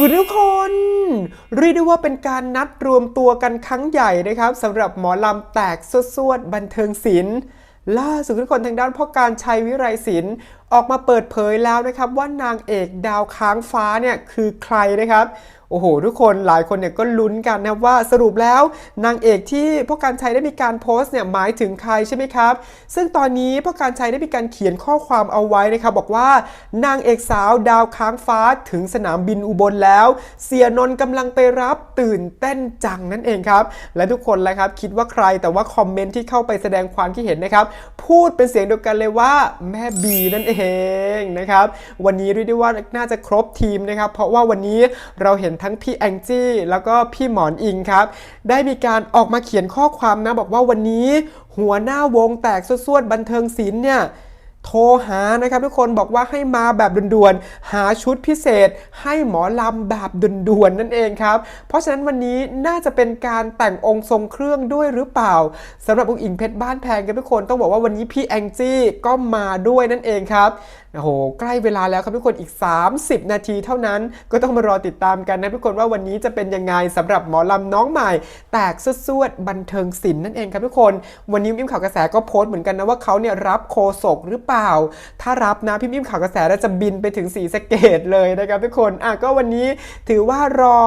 ดูทุกคนเรียกได้ว่าเป็นการนัดรวมตัวกันครั้งใหญ่นะครับสำหรับหมอลำแตกสวดบันเทิงศิลป์ล่าสุดทุกคนทางด้านพ่อการชัยวิไรศิลป์ออกมาเปิดเผยแล้วนะครับว่านางเอกดาวค้างฟ้าเนี่ยคือใครนะครับ อ้โห ทุกคนหลายคนเนี่ยก็ลุ้นกันนะว่าสรุปแล้วนางเอกที่พ่อการชัยได้มีการโพสต์เนี่ยหมายถึงใครใช่ไหมครับ ซึ่งตอนนี้พ่อการชัยได้มีการเขียนข้อความเอาไว้นะครับบอกว่านางเอกสาวดาวค้างฟ้าถึงสนามบินอุบลแล้ว เสียนนท์กำลังไปรับตื่นเต้นจังนั่นเองครับและทุกคนเลยครับคิดว่าใครแต่ว่าคอมเมนต์ที่เข้าไปแสดงความคิดเห็นนะครับพูดเป็นเสียงเดียวกันเลยว่าแม่บีนั่นเองนะครับวันนี้เรียกได้ว่าน่าจะครบทีมนะครับเพราะว่าวันนี้เราเห็นทั้งพี่แองจี้แล้วก็พี่หมอนอิงครับ ได้มีการออกมาเขียนข้อความนะ บอกว่าวันนี้หัวหน้าวงแตกสวดบันเทิงศิลป์เนี่ยโทรหานะครับทุกคนบอกว่าให้มาแบบด่วนๆ หาชุดพิเศษ ให้หมอลำแบบด่วนๆนั่นเองครับ เพราะฉะนั้นวันนี้น่าจะเป็นการแต่งองค์ทรงเครื่องด้วยหรือเปล่าสำหรับอุ้งอิงเพชรบ้านแพงกันทุกคนต้องบอกว่าวันนี้พี่แองจี้ก็มาด้วยนั่นเองครับ โอ้โหใกล้เวลาแล้วครับทุกคนอีก 30 นาทีเท่านั้น ก็ต้องมารอติดตามกันนะทุกคนว่าวันนี้จะเป็นยังไงสำหรับหมอลำน้องใหม่ แตกสวดบันเทิงศิลป์นั่นเองครับทุกคน วันนี้มิมข่าวกระแสก็โพสต์เหมือนกันนะว่าเขาเนี่ยรับโคศกหรือเปล่า ถ้ารับนะพี่มิมข่าวกระแสเราจะบินไปถึงสีสเกดเลยนะครับทุกคนอะก็วันนี้ถือว่ารอ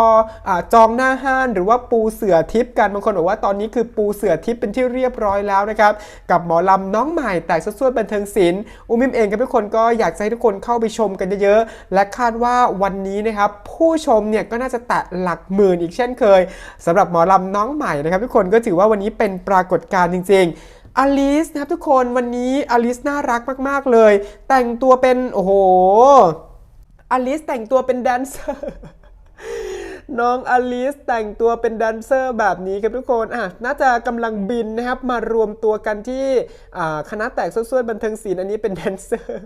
อจองหน้าห้านหรือว่าปูเสือทิพย์กันบางคนบอกว่าตอนนี้คือปูเสือทิพย์เป็นที่เรียบร้อยแล้วนะครับกับหมอลำน้องใหม่แตกสวดบันเทิงศิลป์อุ้มิมเองกับทุกคนก็อยากให้ทุกคนเข้าไปชมกันเยอะๆ และคาดว่าวันนี้นะครับผู้ชมเนี่ยก็น่าจะแตะหลักหมื่นอีกเช่นเคยสำหรับหมอลำน้องใหม่นะครับ ทุกคนก็ถือว่าวันนี้เป็นปรากฏการณ์จริงๆอลิสนะครับทุกคนวันนี้อลิสน่ารักมาก ๆ เลย แต่งตัวเป็น โอ้โหอลิสแต่งตัวเป็นแดนเซอร์ น้องอลิสแต่งตัวเป็นแดนเซอร์แบบนี้ครับทุกคนอะน่าจะกำลังบินนะครับมารวมตัวกันที่คณะแตกสวดๆบันเทิงศิลป์อันนี้เป็นแดนเซอร์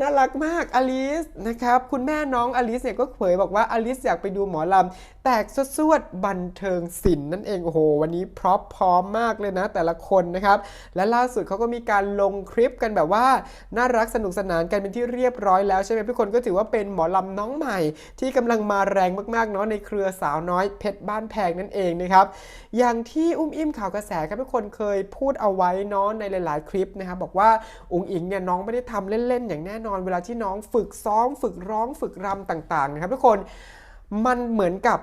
น่ารักมากอลิสนะครับคุณแม่น้องอลิสเนี่ยก็เผยบอกว่าอลิสอยากไปดูหมอลำแตกสวดๆบันเทิงศิลป์นั่นเองโอ้โห วันนี้พร้อมพร้อมมากเลยนะ แต่ละคนนะครับ และล่าสุดเขาก็มีการลงคลิปกันแบบว่า น่ารักสนุกสนานกันเป็นที่เรียบร้อยแล้วใช่ไหมทุกคนก็ถือว่าเป็นหมอลำน้องใหม่ ที่กำลังมาแรงมากๆเนาะในเครือสาวน้อยเพชรบ้านแพงนั่นเองนะครับ อย่างที่อุ้มอิ่มข่าวกระแสครับทุกคนเคยพูดเอาไว้เนาะในหลาย ๆ คลิปนะครับบอกว่าอุงอิงเนี่ยน้องไม่ได้ทำเล่น ๆ อย่างแน่นอน เวลาที่น้องฝึกซ้อม ฝึกร้องฝึกรำต่าง ๆ นะครับทุกคน มันเหมือนกับ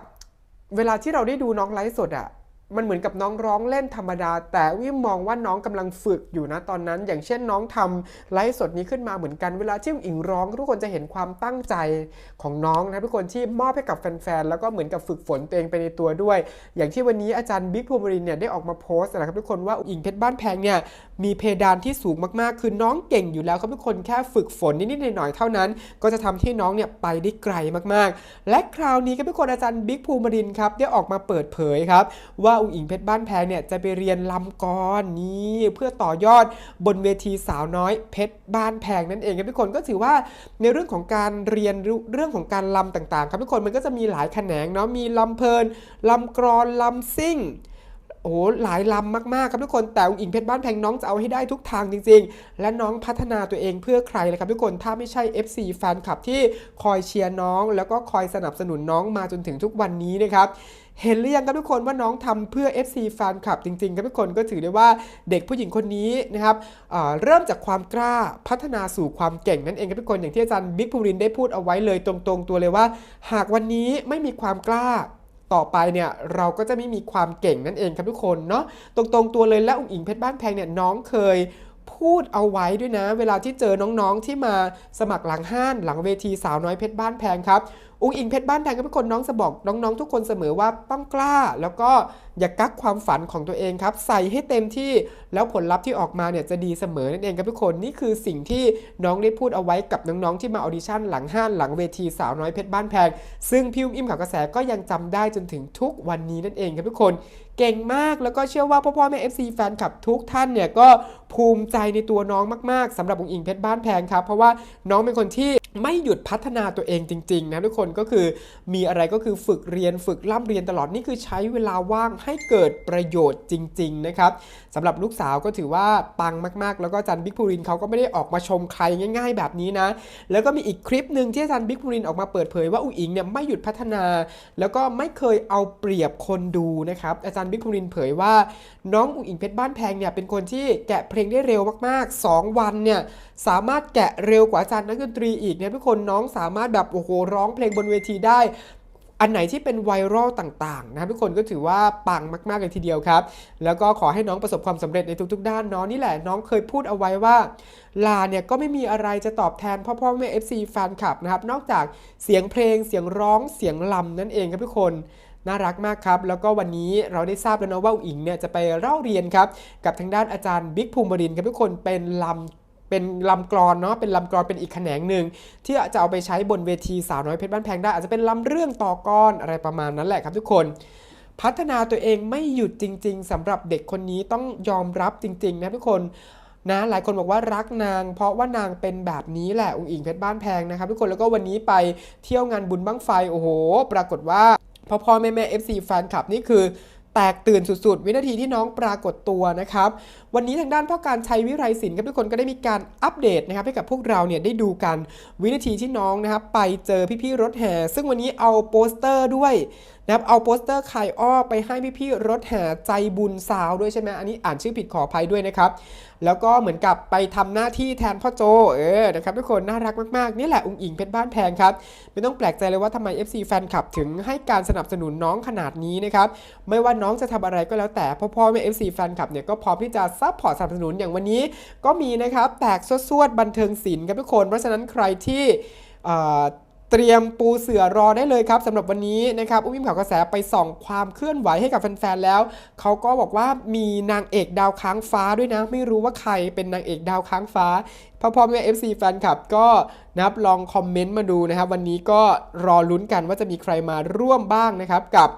เวลาที่เราได้ดูน้องไลฟ์สดอะ มันเหมือนกับน้องร้องเล่นธรรมดา แต่วิมมองว่าน้องกำลังฝึกอยู่นะตอนนั้น อย่างเช่นน้องทำไลฟ์สดนี้ขึ้นมาเหมือนกันเวลาที่อิงร้อง ทุกคนจะเห็นความตั้งใจของน้องนะทุกคนที่มอบให้กับแฟนๆแล้วก็เหมือนกับฝึกฝนตัวเองไปในตัวด้วย อย่างที่วันนี้อาจารย์บิ๊กภูมิรินเนี่ยได้ออกมาโพสต์นะครับทุกคนว่าอิงเพชรบ้านแพงเนี่ยมีเพดานที่สูงมากๆ คือน้องเก่งอยู่แล้วครับทุกคนแค่ฝึกฝนนิดๆหน่อยๆเท่านั้น ก็จะทำให้น้องเนี่ยไปได้ไกลมากๆ และคราวนี้ครับทุกคนอาจารย์บิ๊กภูมิรินครับได้ออกมาเปิดเผยครับว่าอุ๋งอิงเพชรบ้านแพงเนี่ยจะไปเรียนลำกรนี่เพื่อต่อยอดบนเวทีสาวน้อยเพชรบ้านแพงนั่นเองครับทุกคนก็ถือว่าในเรื่องของการเรียนเรื่องของการลำต่างๆ ครับทุกคนมันก็จะมีหลายแขนงเนาะมีลำเพลินลำกรอนลำซิ่ง อ้โหหลายลำมากๆครับทุกคนแต่องอิงเพชรบ้านแพงน้องจะเอาให้ได้ทุกทางจริง ๆ และน้องพัฒนาตัวเองเพื่อใครเลยครับทุกคนถ้าไม่ใช่ FC แฟนคลับที่คอยเชียร์น้อง แล้วก็คอยสนับสนุนน้องมาจนถึงทุกวันนี้นะครับเห็นหรือยังครับทุกคนว่าน้องทำเพื่อ FC แฟนคลับจริงๆครับทุกคนก็ถือได้ว่าเด็กผู้หญิงคนนี้นะครับอ่าเริ่มจากความกล้าพัฒนาสู่ความเก่งนั่นเองครับทุกคนอย่างที่อาจารย์บิ๊กภูรินได้พูดเอาไว้เลยตรงๆ ตัวเลยว่า หากวันนี้ไม่มีความกล้า ต่อไปเนี่ยเราก็จะไม่มีความเก่งนั่นเองครับทุกคนเนาะตรงๆตัวเลยและอุ๋งอิงเพชรบ้านแพงเนี่ยน้องเคยพูดเอาไว้ด้วยนะ เวลาที่เจอน้องๆที่มาสมัครหลังห้านหลังเวทีสาวน้อยเพชรบ้านแพงครับอุ๋งอิงเพชรบ้านแพงก็เป็นคนน้องจะบอกน้องๆ ทุกคนเสมอว่าต้องกล้า แล้วก็อย่ากักความฝันของตัวเองครับ ใส่ให้เต็มที่แล้วผลลัพธ์ที่ออกมาเนี่ยจะดีเสมอนั่นเองครับทุกคนนี่คือสิ่งที่น้องได้พูดเอาไว้กับน้องๆที่มาออดิชั่นหลังห้านหลังเวทีสาวน้อยเพชรบ้านแพง ซึ่งพี่อุ้มอิ่มข่าวกระแสก็ยังจำได้จนถึงทุกวันนี้นั่นเองครับทุกคนเก่งมากแล้วก็เชื่อว่าพ่อพ่อแม่ FC แฟนคลับทุกท่านเนี่ยก็ภูมิใจในตัวน้องมาก ๆสำหรับอุ๋งอิงเพชรบ้านแพงครับเพราะว่าน้องเป็นคนที่ ไม่หยุดพัฒนาตัวเองจริงๆนะทุกคนก็คือมีอะไรก็คือฝึกเรียนฝึกล่ำเรียนตลอดนี่คือใช้เวลาว่างให้เกิดประโยชน์จริงๆนะครับสำหรับลูกสาวก็ถือว่าปังมากๆ แล้วก็จันบิ๊กพูรินเขาก็ไม่ได้ออกมาชมใครง่าย ๆ แบบนี้นะ แล้วก็มีอีกคลิปหนึ่งที่จารย์บิ๊กพูรินออกมาเปิดเผยว่าอุ๋งอิงเนี่ยไม่หยุดพัฒนา แล้วก็ไม่เคยเอาเปรียบคนดูนะครับอาจารย์บิ๊กพูรินเผยว่า น้องอุ๋งอิงเพชรบ้านแพงเนี่ยเป็นคนที่แกะเพลงได้เร็วมากๆ 2 วันเนี่ยสามารถแกะเร็วกว่าอาจารย์นักดนตรีอีกเนี่ยทุกคนน้องสามารถแบบโอ้โหร้องเพลงบนเวทีได้อันไหนที่เป็นไวรัลต่างๆนะครับทุกคนก็ถือว่าปังมากๆเลยทีเดียวครับ แล้วก็ขอให้น้องประสบความสำเร็จในทุกๆ ด้านเน้องนี่แหละน้องเคยพูดเอาไว้ว่า ลาเนี่ยก็ไม่มีอะไรจะตอบแทนพ่อพ่อแม่ FC แฟนคลับนะครับนอกจากเสียงเพลงเสียงร้องเสียงลำนั่นเองครับทุกคนน่ารักมากครับ แล้วก็วันนี้เราได้ทราบแล้วนะว่าอุ๋งอิงเนี่ยจะไปเล่าเรียนครับกับทางด้านอาจารย์บิ๊กภูมิบรินครับทุกคนเป็นลำ เป็นลำกรอนเนาะเป็นลำกรอนเป็นอีกแขนงหนึ่งที่จะเอาไปใช้บนเวทีสาวน้อยเพชรบ้านแพงได้อาจจะเป็นลำเรื่องต่อกรอะไรประมาณนั้นแหละครับทุกคน พัฒนาตัวเองไม่หยุดจริง ๆสำหรับเด็กคนนี้ต้องยอมรับจริง ๆ นะทุกคนนะหลายคนบอกว่ารักนาง เพราะว่านางเป็นแบบนี้แหละองค์อิงเพชรบ้านแพงนะครับทุกคนแล้วก็วันนี้ไปเที่ยวงานบุญบั้งไฟโอ้โห ปรากฏว่าพ่อพ่อแม่แม่ FC แฟนคลับนี่คือ แตกตื่นสุดๆ วินาทีที่น้องปรากฏตัวนะครับ วันนี้ทางด้านพ่อการชัยวิไรศิลป์ครับทุกคนก็ได้มีการอัปเดตนะครับให้กับพวกเราเนี่ยได้ดูกันวินาทีที่น้องนะครับไปเจอพี่ๆรถแห่ซึ่งวันนี้เอาโปสเตอร์ด้วย นะครับเอาโปสเตอร์ไข่อ้อไปให้พี่ๆรถแห่ใจบุญสาวด้วยใช่ไหมอันนี้อ่านชื่อผิดขออภัยด้วยนะครับ แล้วก็เหมือนกับไปทำหน้าที่แทนพ่อโจเออนะครับทุกคนน่ารักมากๆ นี่แหละองค์อิงเพชรบ้านแพงครับ ไม่ต้องแปลกใจเลยว่าทำไม FC แฟนคลับถึงให้การสนับสนุนน้องขนาดนี้นะครับไม่ว่าน้องจะทำอะไรก็แล้วแต่พ่อพ่อแม่ FC แฟนคลับเนี่ยก็พร้อมที่จะซัพพอร์ตสนับสนุนอย่างวันนี้ ก็มีนะครับแตกสวดๆบันเทิงศิลป์ครับทุกคน เพราะฉะนั้นใครที่ เตรียมปูเสือรอได้เลยครับสำหรับวันนี้นะครับอุ้มิมข่าวกระแสไปส่องความเคลื่อนไหวให้กับแฟนๆแล้ว เขาก็บอกว่ามีนางเอกดาวค้างฟ้าด้วยนะ ไม่รู้ว่าใครเป็นนางเอกดาวค้างฟ้าพ่อพ่อแม่ FC แฟนคลับก็นับลองคอมเมนต์มาดูนะครับ วันนี้ก็รอลุ้นกันว่าจะมีใครมาร่วมบ้างนะครับกับ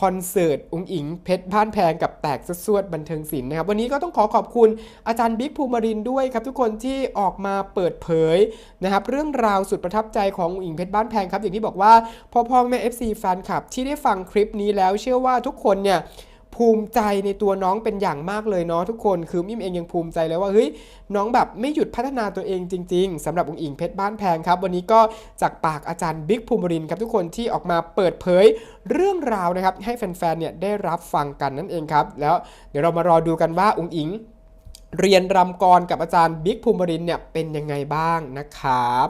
คอนเสิร์ตอุ้งอิง เพชรบ้านแพงกับแตกสวดบันเทิงศิลป์นะครับ วันนี้ก็ต้องขอขอบคุณอาจารย์บิ๊กภูมิรินด้วยครับ ทุกคนที่ออกมาเปิดเผยนะครับ เรื่องราวสุดประทับใจของอุ้งอิงเพชรบ้านแพงครับ อย่างที่บอกว่าพ่อพ่อแม่ FC แฟนคลับที่ได้ฟังคลิปนี้แล้วเชื่อว่าทุกคนเนี่ย ภูมิใจในตัวน้องเป็นอย่างมากเลยเนาะทุกคนคือมิมเองยังภูมิใจเลยว่าเฮ้ยน้องแบบไม่หยุดพัฒนาตัวเองจริง ๆสำหรับองค์อิงเพชรบ้านแพงครับ วันนี้ก็จากปากอาจารย์บิ๊กภูมิรินครับทุกคนที่ออกมาเปิดเผยเรื่องราวนะครับให้แฟนๆเนี่ยได้รับฟังกันนั่นเองครับ แล้วเดี๋ยวเรามารอดูกันว่าองค์อิงเรียนรำกรกับอาจารย์บิ๊กภูมิรินเนี่ยเป็นยังไงบ้างนะครับ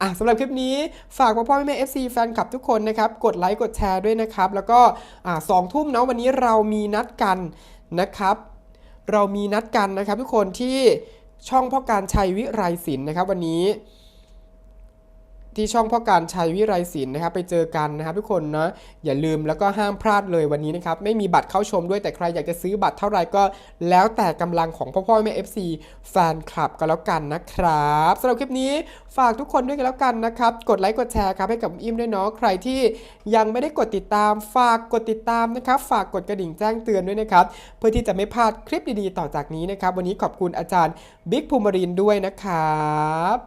อะสำหรับคลิปนี้ฝากพ่อพ่อแม่แม่ FC แฟนคลับทุกคนนะครับ กดไลค์กดแชร์ด้วยนะครับ แล้วก็อ่าสองทุ่มเนาะวันนี้เรามีนัดกันนะครับ เรามีนัดกันนะครับทุกคนที่ช่องพ่อการชัยวิไรศิลป์นะครับ วันนี้ ที่ช่องพ่อการชัยวิไรศิลป์นะครับไปเจอกันนะครับทุกคนนะอย่าลืมแล้วก็ห้ามพลาดเลยวันนี้นะครับไม่มีบัตรเข้าชมด้วยแต่ใครอยากจะซื้อบัตรเท่าไหร่ก็แล้วแต่กำลังของพ่อพ่อแม่ FC แฟนคลับก็แล้วกันนะครับสำหรับคลิปนี้ฝากทุกคนด้วยกันแล้วกันนะครับกดไลค์กดแชร์ครับให้กับอิมด้วยเนาะใครที่ยังไม่ได้กดติดตามฝากกดติดตามนะครับฝากกดกระดิ่งแจ้งเตือนด้วยนะครับเพื่อที่จะไม่พลาดคลิปดีๆ ต่อจากนี้นะครับวันนี้ขอบคุณอาจารย์บิ๊กภูมิรินด้วยนะครับ